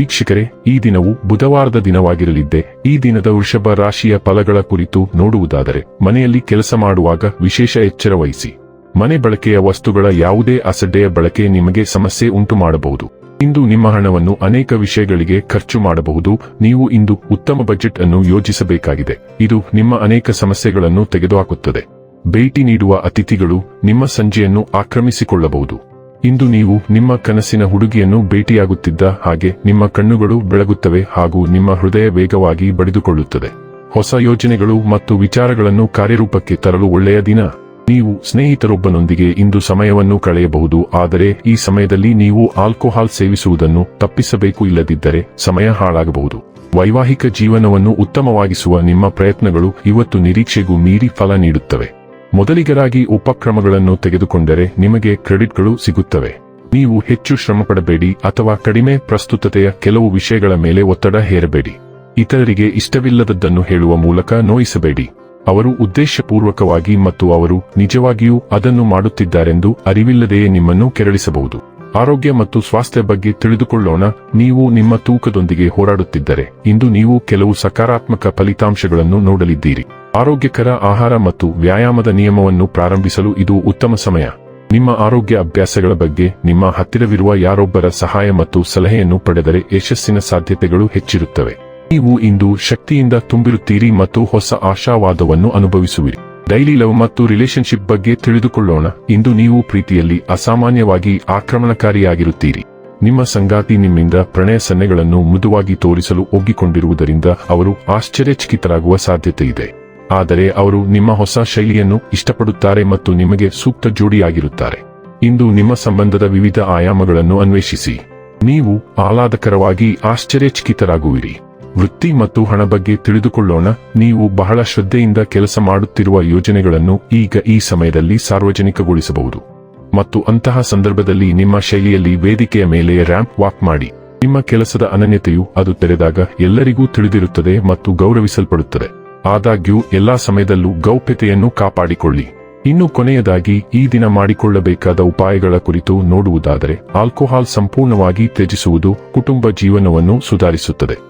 ವೀಕ್ಷಕರೇ, ಈ ದಿನವು ಬುಧವಾರದ ದಿನವಾಗಿರಲಿದ್ದೆ. ಈ ದಿನದ ವೃಷಭ ರಾಶಿಯ ಫಲಗಳ ಕುರಿತು ನೋಡುವುದಾದರೆ, ಮನೆಯಲ್ಲಿ ಕೆಲಸ ಮಾಡುವಾಗ ವಿಶೇಷ ಎಚ್ಚರ ವಹಿಸಿ. ಮನೆ ಬಳಕೆಯ ವಸ್ತುಗಳ ಯಾವುದೇ ಅಸಡ್ಡೆಯ ಬಳಕೆ ನಿಮಗೆ ಸಮಸ್ಯೆ ಉಂಟು ಮಾಡಬಹುದು. ಇಂದು ನಿಮ್ಮ ಹಣವನ್ನು ಅನೇಕ ವಿಷಯಗಳಿಗೆ ಖರ್ಚು ಮಾಡಬಹುದು. ನೀವು ಇಂದು ಉತ್ತಮ ಬಜೆಟ್ ಅನ್ನು ಯೋಜಿಸಬೇಕಾಗಿದೆ. ಇದು ನಿಮ್ಮ ಅನೇಕ ಸಮಸ್ಯೆಗಳನ್ನು ತೆಗೆದುಹಾಕುತ್ತದೆ. ಭೇಟಿ ನೀಡುವ ಅತಿಥಿಗಳು ನಿಮ್ಮ ಸಂಜೆಯನ್ನು ಆಕ್ರಮಿಸಿಕೊಳ್ಳಬಹುದು. ಇಂದು ನೀವು ನಿಮ್ಮ ಕನಸಿನ ಹುಡುಗಿಯನ್ನು ಭೇಟಿಯಾಗುತ್ತಿದ್ದ ಹಾಗೆ ನಿಮ್ಮ ಕಣ್ಣುಗಳು ಬೆಳಗುತ್ತವೆ ಹಾಗೂ ನಿಮ್ಮ ಹೃದಯ ವೇಗವಾಗಿ ಬಡಿದುಕೊಳ್ಳುತ್ತದೆ. ಹೊಸ ಯೋಜನೆಗಳು ಮತ್ತು ವಿಚಾರಗಳನ್ನು ಕಾರ್ಯರೂಪಕ್ಕೆ ತರಲು ಒಳ್ಳೆಯ ದಿನ. ನೀವು ಸ್ನೇಹಿತರೊಬ್ಬನೊಂದಿಗೆ ಇಂದು ಸಮಯವನ್ನು ಕಳೆಯಬಹುದು, ಆದರೆ ಈ ಸಮಯದಲ್ಲಿ ನೀವು ಆಲ್ಕೋಹಾಲ್ ಸೇವಿಸುವುದನ್ನು ತಪ್ಪಿಸಬೇಕು ಇಲ್ಲದಿದ್ದರೆ ಸಮಯ ಹಾಳಾಗಬಹುದು. ವೈವಾಹಿಕ ಜೀವನವನ್ನು ಉತ್ತಮವಾಗಿಸುವ ನಿಮ್ಮ ಪ್ರಯತ್ನಗಳು ಇವತ್ತು ನಿರೀಕ್ಷೆಗೂ ಮೀರಿ ಫಲ ನೀಡುತ್ತವೆ. ಮೊದಲಿಗರಾಗಿ ಉಪಕ್ರಮಗಳನ್ನು ತೆಗೆದುಕೊಂಡರೆ ನಿಮಗೆ ಕ್ರೆಡಿಟ್ಗಳು ಸಿಗುತ್ತವೆ. ನೀವು ಹೆಚ್ಚು ಶ್ರಮಪಡಬೇಡಿ ಅಥವಾ ಕಡಿಮೆ ಪ್ರಸ್ತುತತೆಯ ಕೆಲವು ವಿಷಯಗಳ ಮೇಲೆ ಒತ್ತಡ ಹೇರಬೇಡಿ. ಇತರರಿಗೆ ಇಷ್ಟವಿಲ್ಲದದ್ದನ್ನು ಹೇಳುವ ಮೂಲಕ ನೋಯಿಸಬೇಡಿ. ಅವರು ಉದ್ದೇಶಪೂರ್ವಕವಾಗಿ ಮತ್ತು ಅವರು ನಿಜವಾಗಿಯೂ ಅದನ್ನು ಮಾಡುತ್ತಿದ್ದಾರೆಂದು ಅರಿವಿಲ್ಲದೆಯೇ ನಿಮ್ಮನ್ನು ಕೆರಳಿಸಬಹುದು. ಆರೋಗ್ಯ ಮತ್ತು ಸ್ವಾಸ್ಥ್ಯ ಬಗ್ಗೆ ತಿಳಿದುಕೊಳ್ಳೋಣ. ನೀವು ನಿಮ್ಮ ತೂಕದೊಂದಿಗೆ ಹೋರಾಡುತ್ತಿದ್ದರೆ, ಇಂದು ನೀವು ಕೆಲವು ಸಕಾರಾತ್ಮಕ ಫಲಿತಾಂಶಗಳನ್ನು ನೋಡಲಿದ್ದೀರಿ. ಆರೋಗ್ಯಕರ ಆಹಾರ ಮತ್ತು ವ್ಯಾಯಾಮದ ನಿಯಮವನ್ನು ಪ್ರಾರಂಭಿಸಲು ಇದು ಉತ್ತಮ ಸಮಯ. ನಿಮ್ಮ ಆರೋಗ್ಯ ಅಭ್ಯಾಸಗಳ ಬಗ್ಗೆ ನಿಮ್ಮ ಹತ್ತಿರವಿರುವ ಯಾರೊಬ್ಬರ ಸಹಾಯ ಮತ್ತು ಸಲಹೆಯನ್ನು ಪಡೆದರೆ ಯಶಸ್ಸಿನ ಸಾಧ್ಯತೆಗಳು ಹೆಚ್ಚಿರುತ್ತವೆ. ನೀವು ಇಂದು ಶಕ್ತಿಯಿಂದ ತುಂಬಿರುತ್ತೀರಿ ಮತ್ತು ಹೊಸ ಆಶಾವಾದವನ್ನು ಅನುಭವಿಸುವಿರಿ. ಡೈಲಿ ಲವ್ ಮತ್ತು ರಿಲೇಶನ್ಶಿಪ್ ಬಗ್ಗೆ ತಿಳಿದುಕೊಳ್ಳೋಣ. ಇಂದು ನೀವು ಪ್ರೀತಿಯಲ್ಲಿ ಅಸಾಮಾನ್ಯವಾಗಿ ಆಕ್ರಮಣಕಾರಿಯಾಗಿರುತ್ತೀರಿ. ನಿಮ್ಮ ಸಂಗಾತಿ ನಿಮ್ಮಿಂದ ಪ್ರಣಯ ಸನ್ನೆಗಳನ್ನು ಮೃದುವಾಗಿ ತೋರಿಸಲು ಒಗ್ಗಿಕೊಂಡಿರುವುದರಿಂದ ಅವರು ಆಶ್ಚರ್ಯಚಕಿತರಾಗುವ ಸಾಧ್ಯತೆ ಇದೆ. ಆದರೆ ಅವರು ನಿಮ್ಮ ಹೊಸ ಶೈಲಿಯನ್ನು ಇಷ್ಟಪಡುತ್ತಾರೆ ಮತ್ತು ನಿಮಗೆ ಸೂಕ್ತ ಜೋಡಿಯಾಗಿರುತ್ತಾರೆ. ಇಂದು ನಿಮ್ಮ ಸಂಬಂಧದ ವಿವಿಧ ಆಯಾಮಗಳನ್ನು ಅನ್ವೇಷಿಸಿ. ನೀವು ಆಹ್ಲಾದಕರವಾಗಿ ಆಶ್ಚರ್ಯಚಕಿತರಾಗುವಿರಿ. ವೃತ್ತಿ ಮತ್ತು ಹಣ ಬಗ್ಗೆ ತಿಳಿದುಕೊಳ್ಳೋಣ. ನೀವು ಬಹಳ ಶ್ರದ್ಧೆಯಿಂದ ಕೆಲಸ ಮಾಡುತ್ತಿರುವ ಯೋಜನೆಗಳನ್ನು ಈಗ ಈ ಸಮಯದಲ್ಲಿ ಸಾರ್ವಜನಿಕಗೊಳಿಸಬಹುದು. ಮತ್ತು ಅಂತಹ ಸಂದರ್ಭದಲ್ಲಿ ನಿಮ್ಮ ಶೈಲಿಯಲ್ಲಿ ವೇದಿಕೆಯ ಮೇಲೆ ರ್ಯಾಂಪ್ ವಾಕ್ ಮಾಡಿ. ನಿಮ್ಮ ಕೆಲಸದ ಅನನ್ಯತೆಯು ಅದು ತೆರೆದಾಗ ಎಲ್ಲರಿಗೂ ತಿಳಿದಿರುತ್ತದೆ ಮತ್ತು ಗೌರವಿಸಲ್ಪಡುತ್ತದೆ. ಆದಾಗ್ಯೂ, ಎಲ್ಲಾ ಸಮಯದಲ್ಲೂ ಗೌಪ್ಯತೆಯನ್ನು ಕಾಪಾಡಿಕೊಳ್ಳಿ. ಇನ್ನು ಕೊನೆಯದಾಗಿ, ಈ ದಿನ ಮಾಡಿಕೊಳ್ಳಬೇಕಾದ ಉಪಾಯಗಳ ಕುರಿತು ನೋಡುವುದಾದರೆ, ಆಲ್ಕೋಹಾಲ್ ಸಂಪೂರ್ಣವಾಗಿ ತ್ಯಜಿಸುವುದು ಕುಟುಂಬ ಜೀವನವನ್ನು ಸುಧಾರಿಸುತ್ತದೆ.